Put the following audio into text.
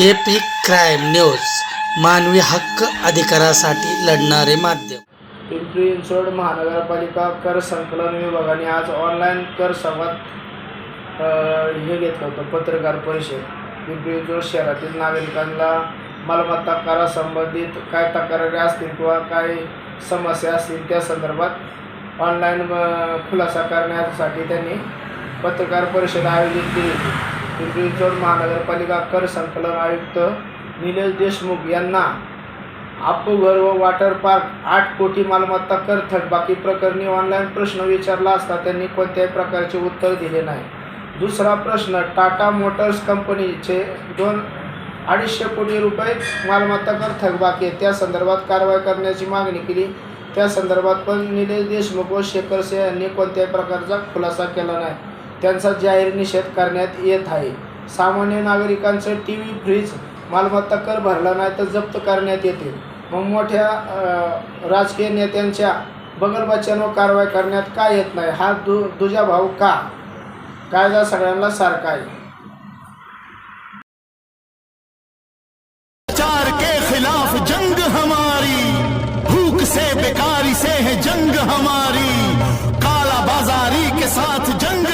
AP crime news मानवी हक्क अधिकारासाठी लढणारे माध्यम. पिंपरी चिंचवड महानगरपालिका कर संकलन विभागाने आज ऑनलाईन कर संवाद हे घेतलं होतं पत्रकार परिषद. पिंपरी चिंचवड शहरातील नागरिकांना मालमत्ता करासंबंधित काय तक्रारी असतील किंवा काय समस्या असतील त्या संदर्भात ऑनलाईन खुलासा करण्यासाठी त्यांनी पत्रकार परिषद आयोजित केली होती. पिंपरी महानगरपालिका कर संकलन आयुक्त निलेश देशमुख यांना आपूघर व वॉटर पार्क आठ कोटी मालमत्ता कर थकबाकी प्रकरणी ऑनलाईन प्रश्न विचारला असता त्यांनी कोणत्याही प्रकारचे उत्तर दिले नाही. दुसरा प्रश्न टाटा मोटर्स कंपनीचे दोन अडीचशे कोटी रुपये मालमत्ता कर थकबाकी आहे त्या संदर्भात कारवाई करण्याची मागणी केली. त्या संदर्भात पण निलेश देशमुख व शेखर सिंह यांनी कोणत्याही प्रकारचा खुलासा केला नाही. त्यांचा जाहीर निषेध करण्यात येत आहे. सामान्य नागरिकांचं टी व्ही फ्रीज मालमत्ता कर भरला नाही तर जप्त करण्यात येते. मग मोठ्या राजकीय नेत्यांच्या बगलबच्च्यांवर कारवाई करण्यात का येत नाही? हा दु दुजा भाऊ का? कायदा सगळ्यांना सारखा आहे. चार के खिलाफ जंग हमारी। भूख से बेकारी से है जंग हमारी। काला बाजारी के साथ जंग